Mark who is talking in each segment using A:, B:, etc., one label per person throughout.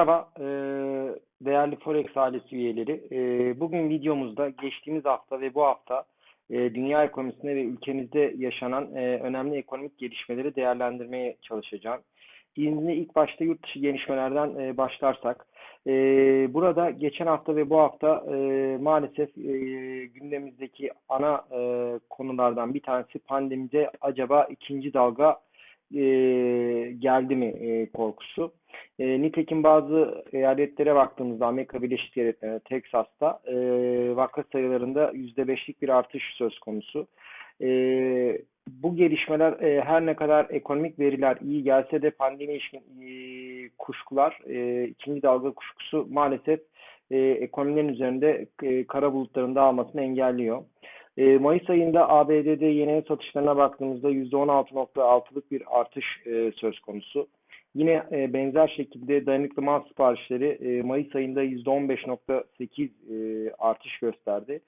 A: Merhaba e, değerli Forex ailesi üyeleri. E, bugün videomuzda geçtiğimiz hafta ve bu hafta e, dünya ekonomisinde ve ülkemizde yaşanan önemli ekonomik gelişmeleri değerlendirmeye çalışacağım. İzninizle ilk başta yurt dışı gelişmelerden başlarsak. Burada geçen hafta ve bu hafta maalesef gündemimizdeki ana konulardan bir tanesi pandemide acaba ikinci dalga geldi mi korkusu. E, nitekim bazı eyaletlere baktığımızda Amerika Birleşik Devletleri, Teksas'ta e, vaka sayılarında %5'lik bir artış söz konusu. E, bu gelişmeler e, her ne kadar ekonomik veriler iyi gelse de pandemi ilişkin e, kuşkular, e, ikinci dalga kuşkusu maalesef e, ekonomilerin üzerinde e, kara bulutların dağılmasını engelliyor. E, Mayıs ayında ABD'de yeni satışlarına baktığımızda %16.6'lık bir artış e, söz konusu. Yine e, benzer şekilde dayanıklı mal siparişleri e, Mayıs ayında %15.8 e, artış gösterdi.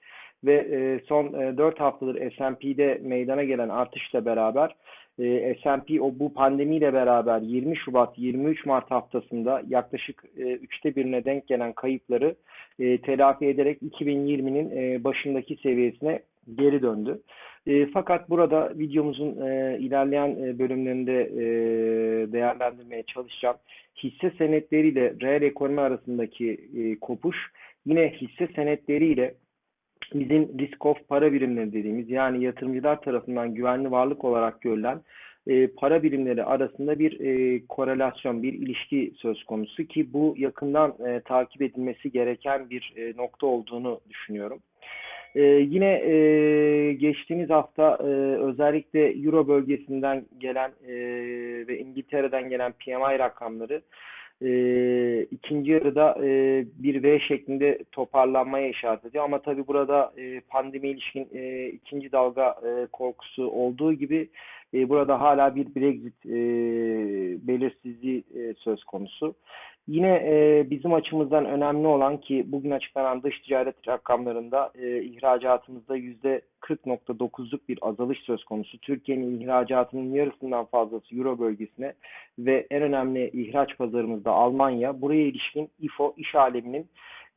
A: Ve e, son e, 4 haftadır S&P'de meydana gelen artışla beraber e, S&P o bu pandemiyle beraber 20 Şubat 23 Mart haftasında yaklaşık e, üçte birine denk gelen kayıpları e, telafi ederek 2020'nin e, başındaki seviyesine geri döndü. E, fakat burada videomuzun e, ilerleyen e, bölümlerinde e, değerlendirmeye çalışacağım. Hisse senetleriyle reel ekonomi arasındaki e, kopuş yine hisse senetleriyle bizim risk of para birimleri dediğimiz yani yatırımcılar tarafından güvenli varlık olarak görülen e, para birimleri arasında bir e, korelasyon, bir ilişki söz konusu ki bu yakından e, takip edilmesi gereken bir e, nokta olduğunu düşünüyorum. Ee, yine e, geçtiğimiz hafta e, özellikle Euro bölgesinden gelen e, ve İngiltere'den gelen PMI rakamları e, ikinci yarıda e, bir V şeklinde toparlanmaya işaret ediyor. Ama tabii burada e, pandemi ilişkin e, ikinci dalga e, korkusu olduğu gibi e, burada hala bir Brexit e, belirsizliği e, söz konusu. Yine e, bizim açımızdan önemli olan ki bugün açıklanan dış ticaret rakamlarında e, ihracatımızda %40.9'luk bir azalış söz konusu. Türkiye'nin ihracatının yarısından fazlası Euro bölgesine ve en önemli ihraç pazarımızda Almanya. Buraya ilişkin İFO iş aleminin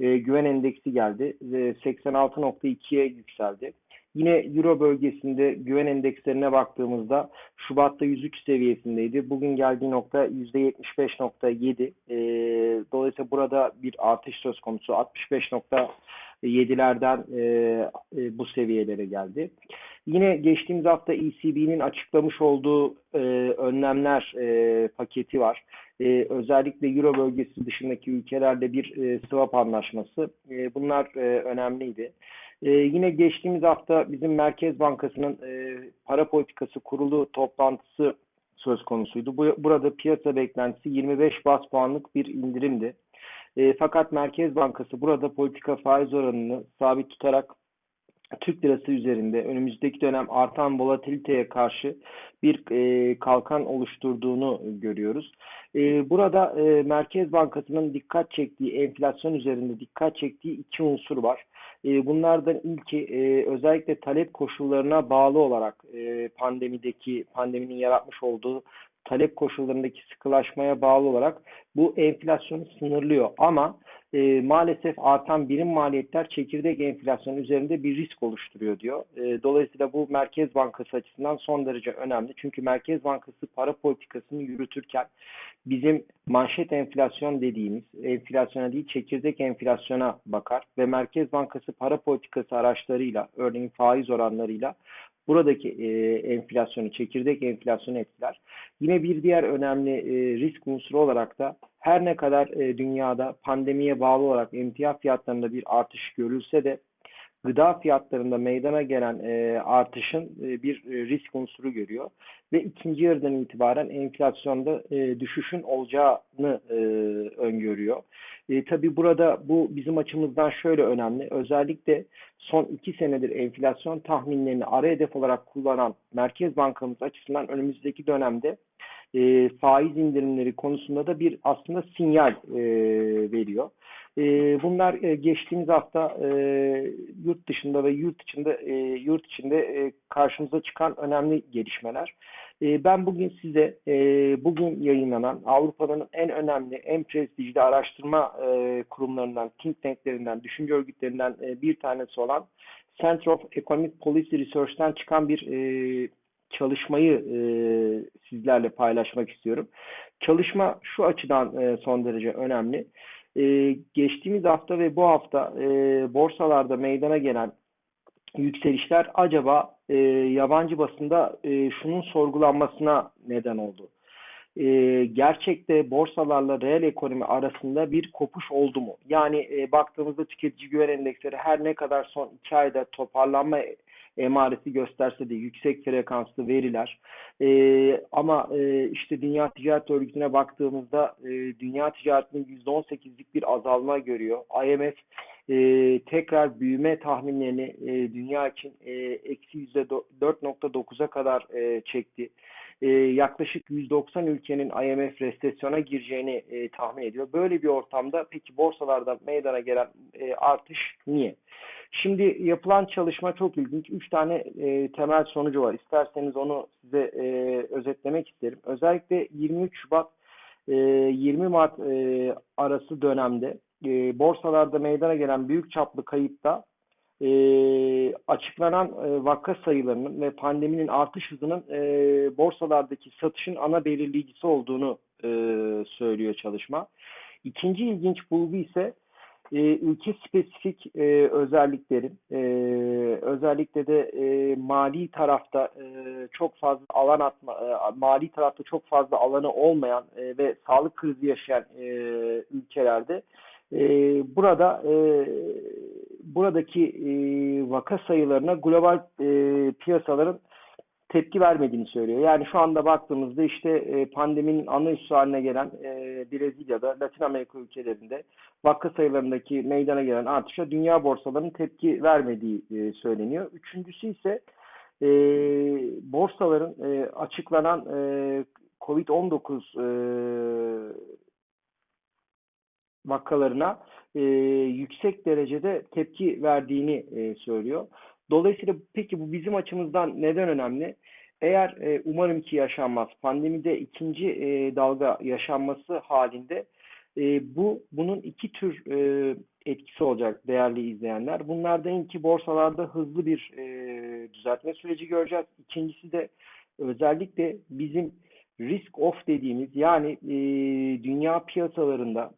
A: e, güven endeksi geldi. ve 86.2'ye yükseldi. Yine Euro bölgesinde güven endekslerine baktığımızda Şubat'ta 103 seviyesindeydi. Bugün geldiği nokta %75.7. E, dolayısıyla burada bir artış söz konusu. 65.7'lerden e, e, bu seviyelere geldi. Yine geçtiğimiz hafta ECB'nin açıklamış olduğu e, önlemler e, paketi var. E, özellikle Euro bölgesi dışındaki ülkelerde bir e, swap anlaşması. E, bunlar e, önemliydi. Ee, yine geçtiğimiz hafta bizim Merkez Bankası'nın e, para politikası kurulu toplantısı söz konusuydu. Bu, burada piyasa beklentisi 25 bas puanlık bir indirimdi. E, fakat Merkez Bankası burada politika faiz oranını sabit tutarak Türk lirası üzerinde önümüzdeki dönem artan volatiliteye karşı bir e, kalkan oluşturduğunu görüyoruz. E, burada e, Merkez Bankası'nın dikkat çektiği enflasyon üzerinde dikkat çektiği iki unsur var. E, bunlardan ilki e, özellikle talep koşullarına bağlı olarak e, pandemideki pandeminin yaratmış olduğu talep koşullarındaki sıkılaşmaya bağlı olarak bu enflasyonu sınırlıyor. Ama e, maalesef artan birim maliyetler çekirdek enflasyon üzerinde bir risk oluşturuyor diyor. E, dolayısıyla bu Merkez Bankası açısından son derece önemli. Çünkü Merkez Bankası para politikasını yürütürken bizim manşet enflasyon dediğimiz enflasyona değil çekirdek enflasyona bakar ve Merkez Bankası para politikası araçlarıyla örneğin faiz oranlarıyla buradaki e, enflasyonu, çekirdek enflasyonu etkiler. Yine bir diğer önemli e, risk unsuru olarak da her ne kadar e, dünyada pandemiye bağlı olarak emtia fiyatlarında bir artış görülse de gıda fiyatlarında meydana gelen e, artışın e, bir e, risk unsuru görüyor ve ikinci yarıdan itibaren enflasyonda e, düşüşün olacağını e, öngörüyor. E, tabii burada bu bizim açımızdan şöyle önemli. Özellikle son iki senedir enflasyon tahminlerini ara hedef olarak kullanan Merkez Bankamız açısından önümüzdeki dönemde e, faiz indirimleri konusunda da bir aslında sinyal e, veriyor. E, bunlar e, geçtiğimiz hafta e, yurt dışında ve yurt içinde e, yurt içinde e, karşımıza çıkan önemli gelişmeler. E, ben bugün size e, bugün yayınlanan Avrupa'nın en önemli, en prestijli araştırma e, kurumlarından, think tanklerinden, düşünce örgütlerinden e, bir tanesi olan Center of Economic Policy Research'ten çıkan bir e, çalışmayı e, sizlerle paylaşmak istiyorum. Çalışma şu açıdan e, son derece önemli. E, geçtiğimiz hafta ve bu hafta e, borsalarda meydana gelen yükselişler acaba e, yabancı basında e, şunun sorgulanmasına neden oldu. E, gerçekte borsalarla reel ekonomi arasında bir kopuş oldu mu? Yani e, baktığımızda tüketici güven endeksleri her ne kadar son iki ayda toparlanma emaresi gösterse de yüksek frekanslı veriler. E, ama e, işte Dünya Ticaret Örgütü'ne baktığımızda e, dünya ticaretinin %18'lik bir azalma görüyor. IMF e, tekrar büyüme tahminlerini e, dünya için e, eksi %4.9'a kadar e, çekti. E, yaklaşık 190 ülkenin IMF resesyona gireceğini e, tahmin ediyor. Böyle bir ortamda peki borsalarda meydana gelen e, artış niye? Şimdi yapılan çalışma çok ilginç. Üç tane e, temel sonucu var. İsterseniz onu size e, özetlemek isterim. Özellikle 23 Şubat e, 20 Mart e, arası dönemde e, borsalarda meydana gelen büyük çaplı kayıpta e, açıklanan e, vaka sayılarının ve pandeminin artış hızının e, borsalardaki satışın ana belirleyicisi olduğunu e, söylüyor çalışma. İkinci ilginç bulgu ise e, ülke spesifik e, özelliklerin e, özellikle de e, mali tarafta e, çok fazla alan atma e, mali tarafta çok fazla alanı olmayan e, ve sağlık krizi yaşayan e, ülkelerde e, burada e, buradaki e, vaka sayılarına global e, piyasaların tepki vermediğini söylüyor. Yani şu anda baktığımızda işte e, pandeminin ana üssü haline gelen e, Brezilya'da, Latin Amerika ülkelerinde vaka sayılarındaki meydana gelen artışa dünya borsalarının tepki vermediği e, söyleniyor. Üçüncüsü ise e, borsaların e, açıklanan e, COVID-19 e, vakalarına yüksek derecede tepki verdiğini söylüyor. Dolayısıyla peki bu bizim açımızdan neden önemli? Eğer e, umarım ki yaşanmaz, pandemide ikinci e, dalga yaşanması halinde e, bu bunun iki tür e, etkisi olacak değerli izleyenler. Bunlardan ilki borsalarda hızlı bir e, düzeltme süreci göreceğiz. İkincisi de özellikle bizim risk off dediğimiz yani e, dünya piyasalarında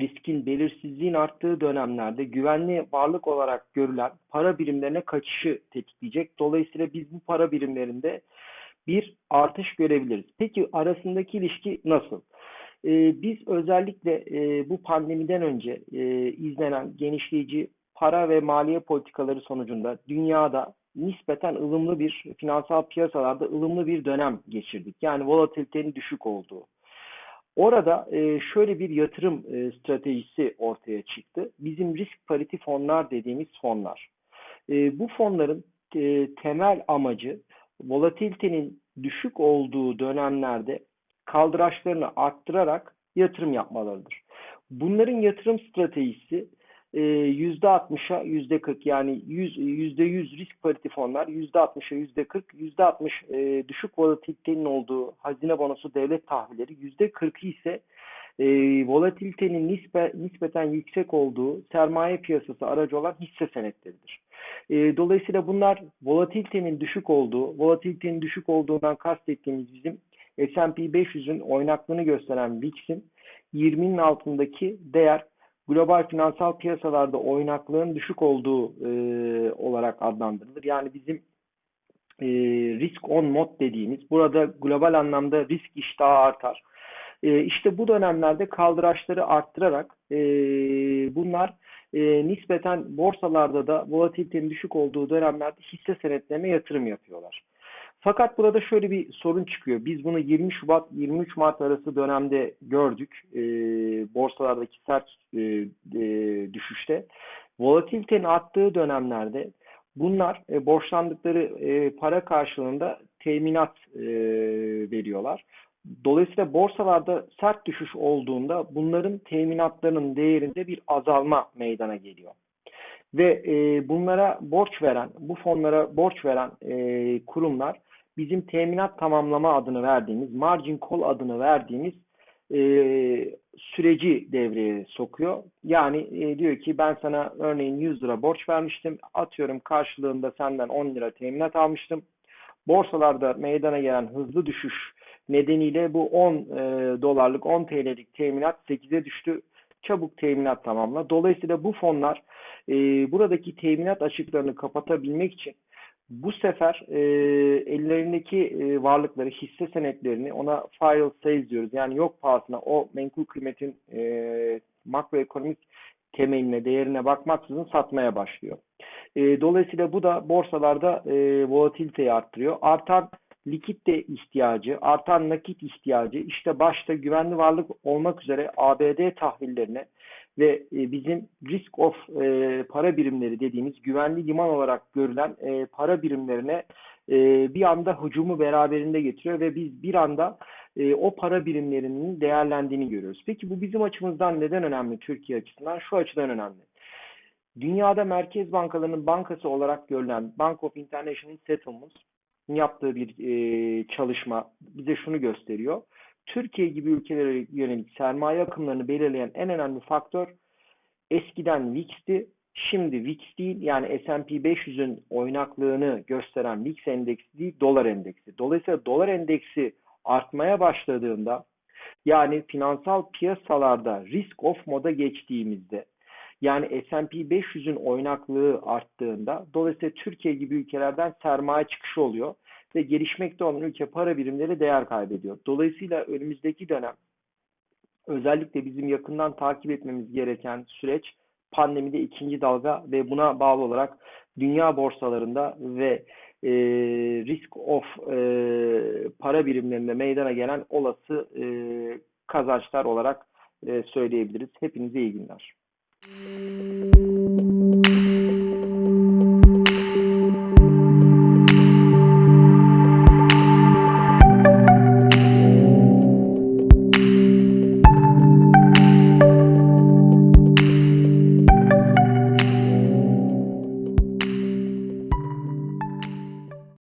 A: riskin, belirsizliğin arttığı dönemlerde güvenli varlık olarak görülen para birimlerine kaçışı tetikleyecek. Dolayısıyla biz bu para birimlerinde bir artış görebiliriz. Peki arasındaki ilişki nasıl? Ee, biz özellikle e, bu pandemiden önce e, izlenen genişleyici para ve maliye politikaları sonucunda dünyada nispeten ılımlı bir finansal piyasalarda ılımlı bir dönem geçirdik. Yani volatilitenin düşük olduğu, Orada e, şöyle bir yatırım e, stratejisi ortaya çıktı. Bizim risk pariti fonlar dediğimiz fonlar. E, bu fonların temel amacı volatilitenin düşük olduğu dönemlerde kaldıraçlarını arttırarak yatırım yapmalarıdır. Bunların yatırım stratejisi %60'a ee, %40 yani %100 risk pariti fonlar %60'a %40 %60 e, düşük volatilitenin olduğu hazine bonosu devlet tahvilleri %40'ı ise e, volatilitenin nispe, nispeten yüksek olduğu sermaye piyasası aracı olan hisse senetleridir. E, dolayısıyla bunlar volatilitenin düşük olduğu, volatilitenin düşük olduğundan kastettiğimiz bizim S&P 500'ün oynaklığını gösteren VIX'in 20'nin altındaki değer global finansal piyasalarda oynaklığın düşük olduğu e, olarak adlandırılır. Yani bizim e, risk on mod dediğimiz burada global anlamda risk iştahı artar. E, işte bu dönemlerde kaldıraçları arttırarak e, bunlar e, nispeten borsalarda da volatilitenin düşük olduğu dönemlerde hisse senetlerine yatırım yapıyorlar. Fakat burada şöyle bir sorun çıkıyor. Biz bunu 20 Şubat 23 Mart arası dönemde gördük. E, borsalardaki sert e, e, düşüşte. Volatilitenin arttığı dönemlerde bunlar e, borçlandıkları e, para karşılığında teminat e, veriyorlar. Dolayısıyla borsalarda sert düşüş olduğunda bunların teminatlarının değerinde bir azalma meydana geliyor. Ve e, bunlara borç veren, bu fonlara borç veren e, kurumlar bizim teminat tamamlama adını verdiğimiz, margin call adını verdiğimiz e, süreci devreye sokuyor. Yani e, diyor ki ben sana örneğin 100 lira borç vermiştim. Atıyorum karşılığında senden 10 lira teminat almıştım. Borsalarda meydana gelen hızlı düşüş nedeniyle bu 10 e, dolarlık 10 TL'lik teminat 8'e düştü. Çabuk teminat tamamla. Dolayısıyla bu fonlar e, buradaki teminat açıklarını kapatabilmek için bu sefer e, ellerindeki e, varlıkları, hisse senetlerini ona file sales diyoruz. Yani yok pahasına o menkul kıymetin e, makroekonomik temeline, değerine bakmaksızın satmaya başlıyor. E, dolayısıyla bu da borsalarda e, volatiliteyi arttırıyor. Artan likitte ihtiyacı, artan nakit ihtiyacı işte başta güvenli varlık olmak üzere ABD tahvillerine ve e, bizim risk of e, para birimleri dediğimiz güvenli liman olarak görülen e, para birimlerine bir anda hücumu beraberinde getiriyor ve biz bir anda o para birimlerinin değerlendiğini görüyoruz. Peki bu bizim açımızdan neden önemli Türkiye açısından? Şu açıdan önemli. Dünyada merkez bankalarının bankası olarak görülen Bank of International Settlements yaptığı bir çalışma bize şunu gösteriyor. Türkiye gibi ülkelere yönelik sermaye akımlarını belirleyen en önemli faktör eskiden VIX'ti. Şimdi VIX değil yani S&P 500'ün oynaklığını gösteren VIX endeksi değil dolar endeksi. Dolayısıyla dolar endeksi artmaya başladığında yani finansal piyasalarda risk off moda geçtiğimizde yani S&P 500'ün oynaklığı arttığında dolayısıyla Türkiye gibi ülkelerden sermaye çıkışı oluyor ve gelişmekte olan ülke para birimleri değer kaybediyor. Dolayısıyla önümüzdeki dönem özellikle bizim yakından takip etmemiz gereken süreç pandemide ikinci dalga ve buna bağlı olarak dünya borsalarında ve e, risk of e, para birimlerinde meydana gelen olası e, kazançlar olarak e, söyleyebiliriz. Hepinize iyi günler.